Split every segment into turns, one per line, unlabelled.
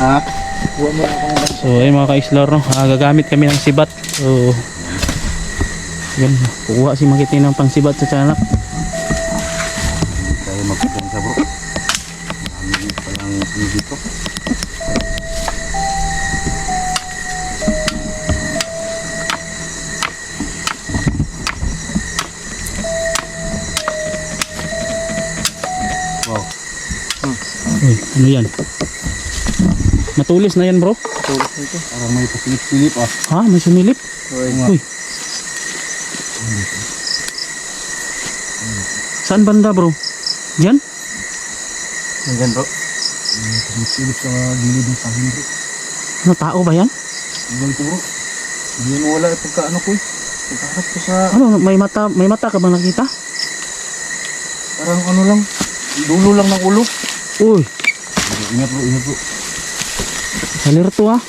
Ha? Kuha mo ako ng
So ayun mga ka-explore no, ah, gagamit kami ng sibat. So yun, kukuha si Makiti ng pangsibat sa tiyanak.
tayo magpapang sa bro. Marami palang. Wow.
Uy, ano yan? Matulis na yan bro.
Tulog nito. Parang may pasilip-silip ah.
Ha, may sumilip.
Uy.
Saan banda bro? Diyan?
Nandyan bro. May pasilip-silip sa gilid ng sahil bro.
Ano, tao ba yan?
Tingnan ko bro. Hindi mo wala pagka ano ko eh. Pagkaharap ko sa
Ano, may mata, may mata ka ba nakita?
parang ano lang. Dulo lang ng ulo.
Uy,
Ingat bro, ingat bro.
Alerto ah.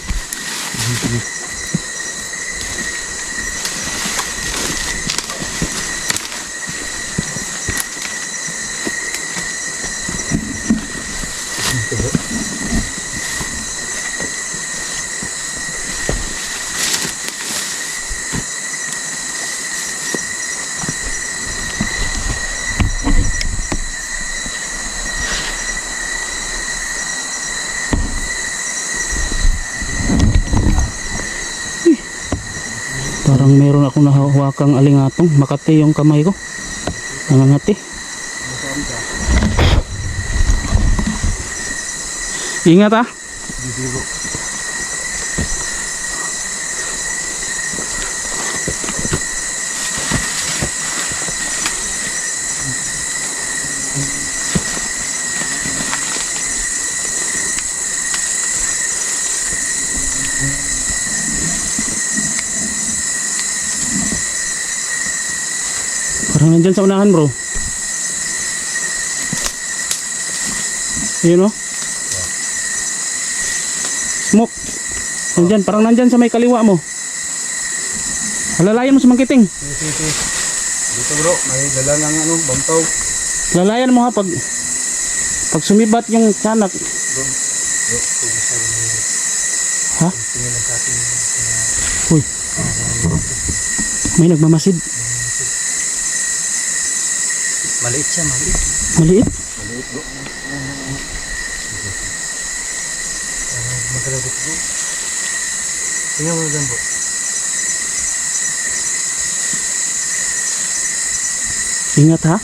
Parang meron akong nahawakang alingatong. Makati yung kamay ko. Nangangati. Ingat ah. Parang nandyan sa unahan bro. Yun o. Smoke. Nandyan, parang nandyan sa may kaliwa mo. Alalayan mo sa mangkiting.
Dito bro, may dala ng ano, bantaw.
Lalayan mo ha pag pag sumibat yung tiyanak. Ha? Uy. May nagmamasid.
Maliit siya, maliit.
Maliit.
Maliit bro. Magkalabot bro. Tingnan mo dyan bro.
Ingat ha.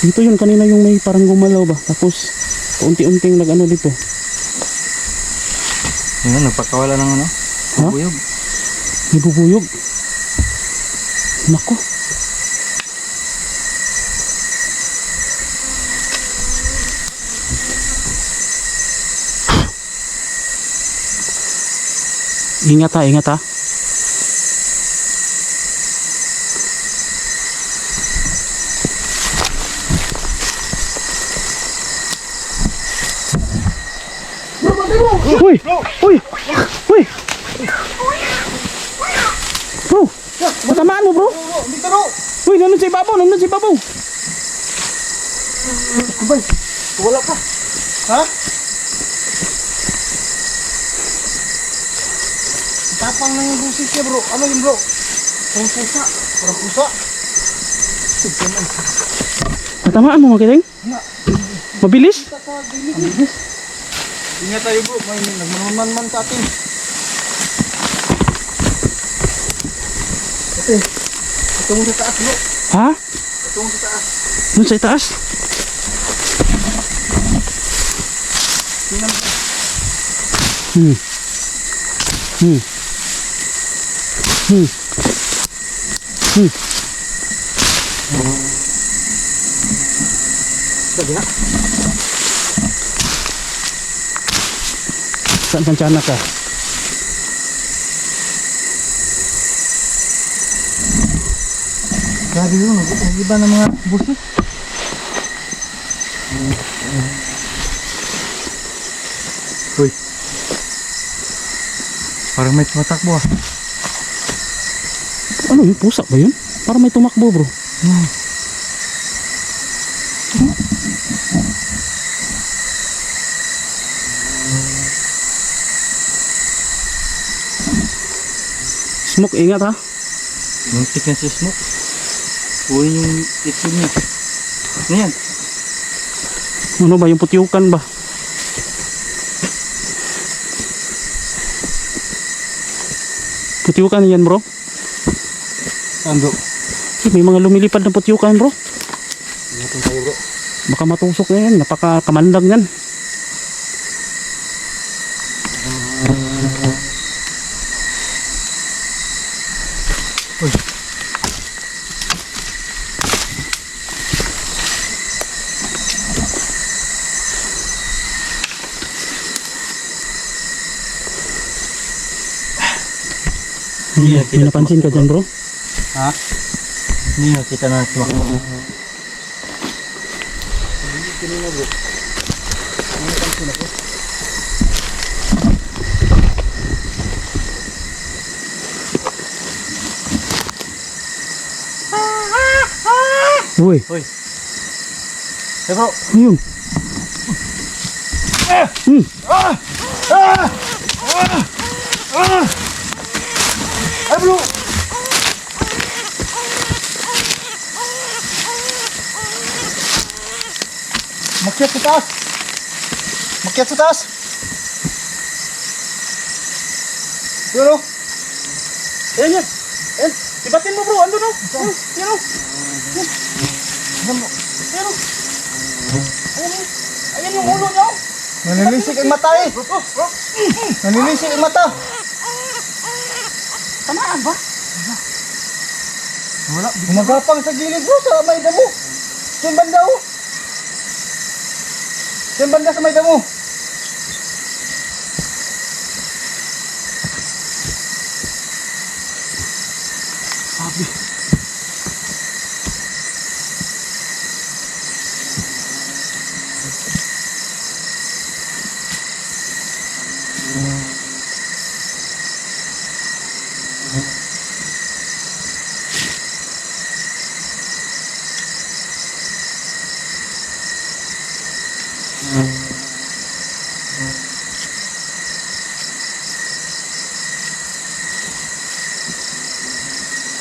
Dito yun kanina yung may parang gumalaw ba. Tapos unti-unting nag-ano dito.
Yan, nagpakawala ng ano?
Ha?
Buyog.
May bubuyog. Nako. Ingat ha, ingat ha. Uy! Uy! Uy! Bro! Matamaan mo bro! Uy, nandun sa ibabaw! Nandun sa ibabaw!
Kubay! Wala pa. Ha? Tapang na yung busis niya bro. Ano yun bro? Parang pusa. Parang pusa.
Matamaan mo mga kiting? Mabilis?
Ingat tayo bro. May nagmanuman-man sa atin. Ate. Ito mo sa taas bro.
Ha?
Ito mo sa taas.
Doon sa
mo.
Hmm. Hmm. Hmm. Hmm.
Sabi na.
Saan tansyana ka?
Grabe yun. Ang iba ng mga busit. Uy. Parang may tumatakbo ah.
Ano yun? Pusa ba yun? Parang may tumakbo bro.
Hmm.
Smoke, ingat ha.
Muntik na si Smoke. Uwi yung itlog niya. Ano yan?
Ano ba yung putyukan ba? Putyukan yan bro.
Ando.
Eh, May mga lumilipad na putyukan bro.
Ingatan tayo bro.
Baka matusok na yan. Napaka kamandag yan. May, napansin ka dyan bro?
Ha? Hindi na kita na tumakbo. Kanina bro. Ano napansin ako?
Uy,
Uy. Eh bro.
ayun. Hmm.
Ay bro. Makyat sa taas. Makyat sa taas. Yun o.
Ayan yan. Ayan. Ibatin mo bro. Ando no. Ayan. Ayan o.
Ayan mo.
Ayan. Ayan. Ayan yung ulo niya o.
Nanilisik ang mata eh. Nanilisik ang mata.
Tamaan ba?
Wala. Gumagapang sa gilid bro sa may damo. Sa banda o. Sa banda sa may damo.
Sabi.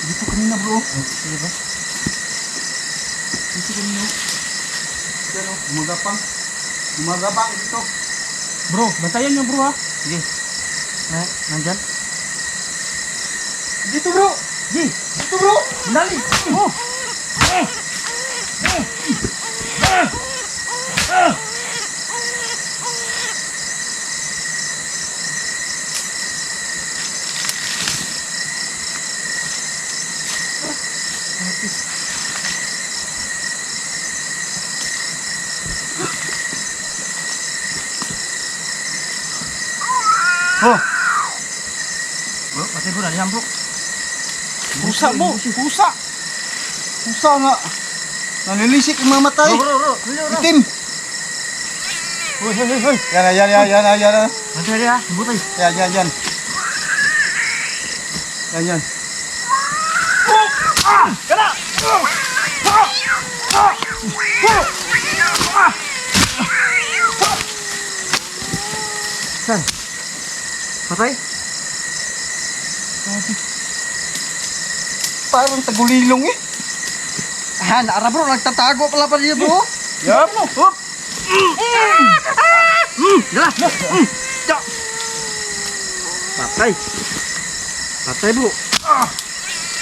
Dito kanina bro. Sige ba? Dito kanina. Diyan o. Gumagapang. Gumagapang dito.
Bro, bantayan niyo bro ha.
Sige. Na, nandyan? Dito bro! Di! Dito bro! Dali! Oh! Oh! Bro, pati bro, dali yan bro.
Pusa mo. Pusa.
Pusa nga. Nanilisik ang mga matay.
Bro, bro, bro.
Itim. Hoy, hoy, hoy, hoy. Yan na, yan na, yan na, yan na.
Bantayan niya. Butay.
Yan, yan, yan. Yan, yan. Saan? Patay? Parang tagulilong eh.
Ah, naara bro, nagtatago pala pa niya bro.
Yup. Hup.
Dala. Mm. Ja. Patay. Patay bro.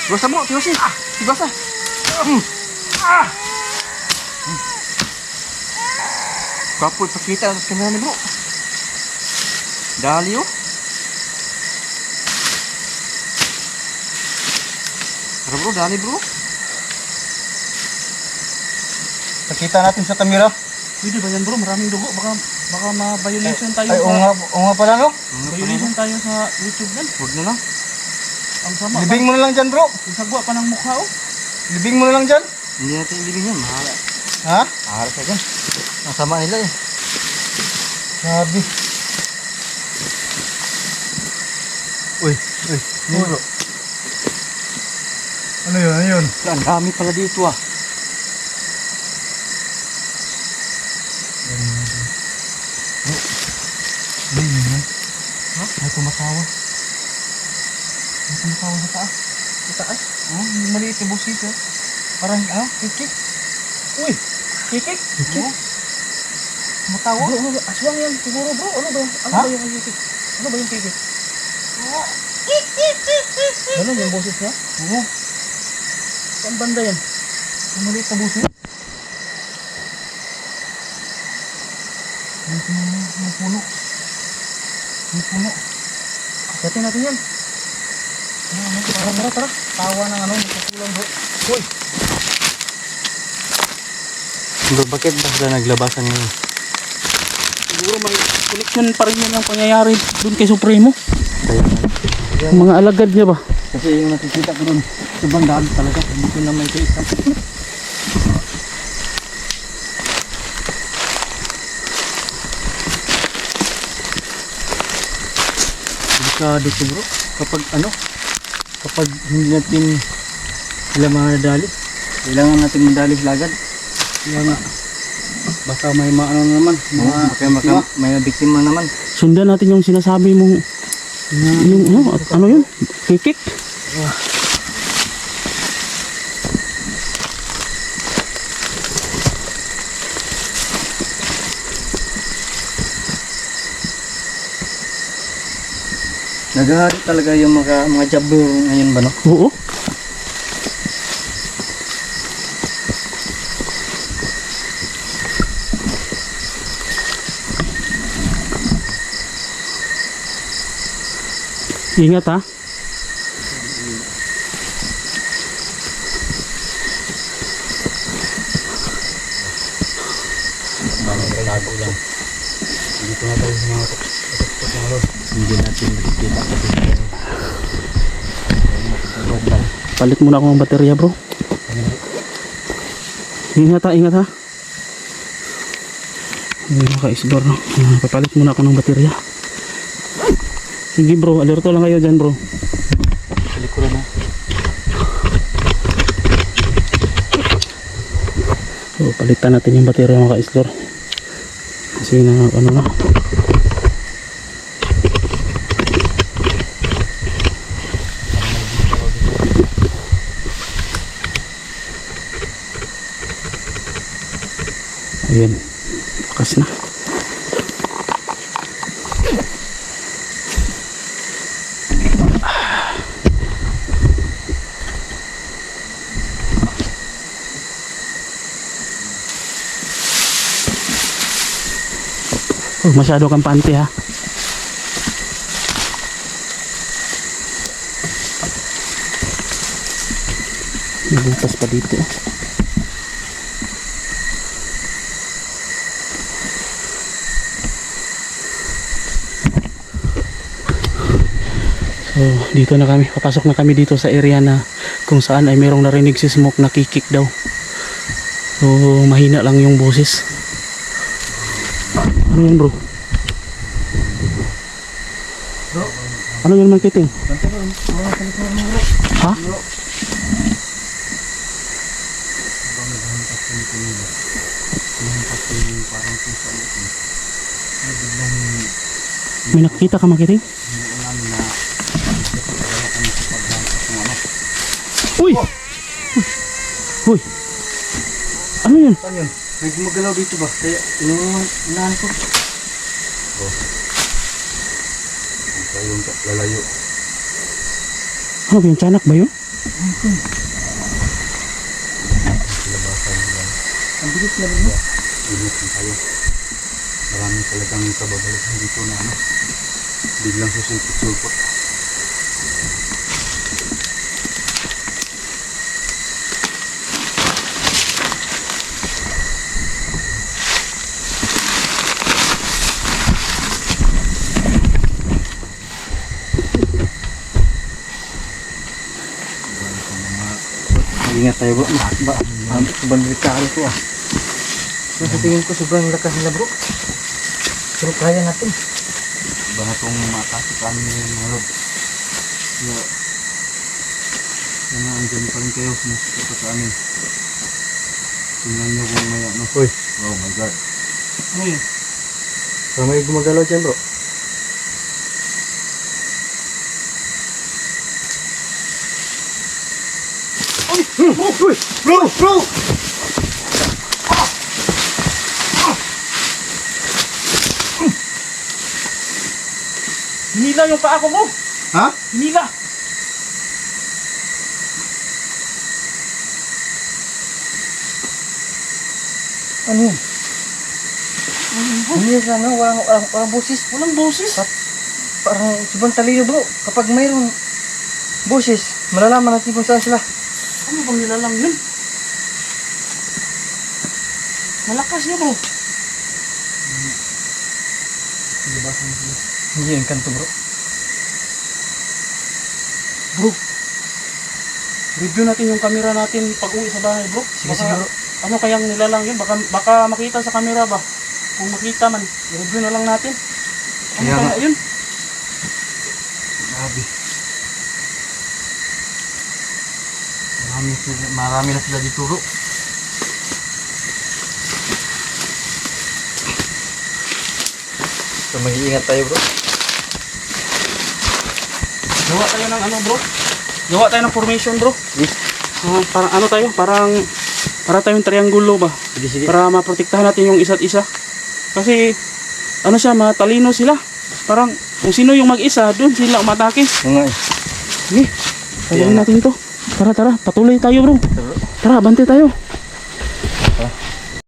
Basa mo, tiwasin. Tibasa. Mm. Ah. Mm. Kapoy pakita sa kamera ni bro. Dali oh. Tara bro, dali bro.
Pakita natin sa kamera.
Pwede ba yan bro? Maraming dugo. Baka, baka ma-violation tayo
Ay,
sa...
nga, oo nga pala no.
Violation tayo sa YouTube yan.
Huwag na lang.
Ang sama.
Libing mo na lang dyan bro.
Ang sagwa pa ng mukha oh.
Libing mo na lang dyan.
Hindi natin ilibing yan. Mahala.
Ha?
Mahala ka dyan. Ang sama nila eh.
Sabi. Uy, uy, bro. Ano yun, ano yun?
Ang dami pala dito ah.
Ano yun yan? Ha? May tumatawa. May tumatawa sa taas. Sa taas? Oh, maliit yung busis eh. Parang, ano, kikik. Uy, kikik? Kikik? Tumatawa?
Bro, ano, aswang yan siguro bro. Ano ba yung, ano
Ha?
ba yung kikik? Ano ba yung kikik? Ano yung boses niya?
Oo.
Saan banda yan?
Yung maliit na busis. May puno, may puno. May puno.
Katin natin yan.
Ano, tara, tara, tara. Tawa ng ano, nagkukulang bro. Uy,
Bro, bakit ba sila naglabasan ngayon?
Siguro connection pa rin yan ang pangyayari doon kay Supremo. Mga alagad niya ba?
Kasi yung nakikita ko dun, sobrang dami talaga. Hindi ko na may kaisa. Delikado bro. Kapag ano, kapag hindi natin sila madali, kailangan natin madali lagad. Kaya nga, baka may maano naman, mga, baka, baka, may biktima naman.
Sundan natin yung sinasabi mong yung ano, ano yun? Kikik?
Nagahari talaga yung mga, mga jabber ngayon ba no?
Oo. Ingat ha.
Mga mga
Palit muna ako ng baterya bro. Ingat ha, ingat ha. Ayun naka-isdor no. Ah, Papalit muna ako ng baterya. Sige bro, alerto lang kayo dyan bro.
sa likuran mo.
So, palitan natin yung baterya mga ka-isdor. Kasi na, ano na. Ayan. Lakas na. Oh, masyado kang ha. Nabutas pa dito. So, dito na kami. Papasok na kami dito sa area na kung saan ay merong narinig si Smoke na kikik daw. So, mahina lang yung boses. Ano yun bro? Ano yun man kiting? Ha? May nakita ka makiting? Uy! Uy! Ano yun?
Saan yun? May gumagalaw dito ba? Kaya inahan ko.
Kayong lalayo.
Ano ba yung tiyanak ba yun?
Ang bilis na rin mo.
Ingat na tayo. Marami talagang kababalasan dito na ano. Biglang susulpot-sulpot.
Ingat tayo bro. Ba, ba, sobrang delikado to ah. Pero sa tingin ko sobrang lakas nila bro. Pero kaya natin. Iba na itong makasi kami ng mga lord. Kaya, sana andyan pa rin kayo sumusuko sa amin. Tingnan nyo kung may ano. Uy. Oh my god.
Ano yun?
Parang may gumagalaw dyan bro. Bro! Bro!
Hinila yung paa ko mo!
Ha?
Hinila!
Ano yun? Ano yun ano? Walang, walang, walang boses.
Walang boses.
Parang sobrang talino bro. Kapag mayroong boses, malalaman natin kung saan sila.
Ano bang nilalang yun? Malakas niya bro.
Hindi yung kanto bro.
Bro. Review natin yung camera natin pag uwi sa bahay bro.
Sige,
Baka-
sige bro.
Ano kayang nilalang yun? Baka, baka makita sa camera ba? Kung makita man, i-review na lang natin. Ano
Kaya
kaya
nga.
yun?
Marami, na sila dito bro. So mag-iingat tayo bro.
Gawa tayo ng ano bro? Gawa tayo ng formation bro. Ah, parang ano tayo? Parang para tayong triangulo ba?
Sige, sige.
Para maprotektahan natin yung isa't isa. Kasi ano siya, matalino sila. Parang kung sino yung mag-isa, doon sila umatake.
Oo nga eh.
Sige,
nga.
natin to. Tara, tara, patuloy tayo
bro.
Tara, bante tayo.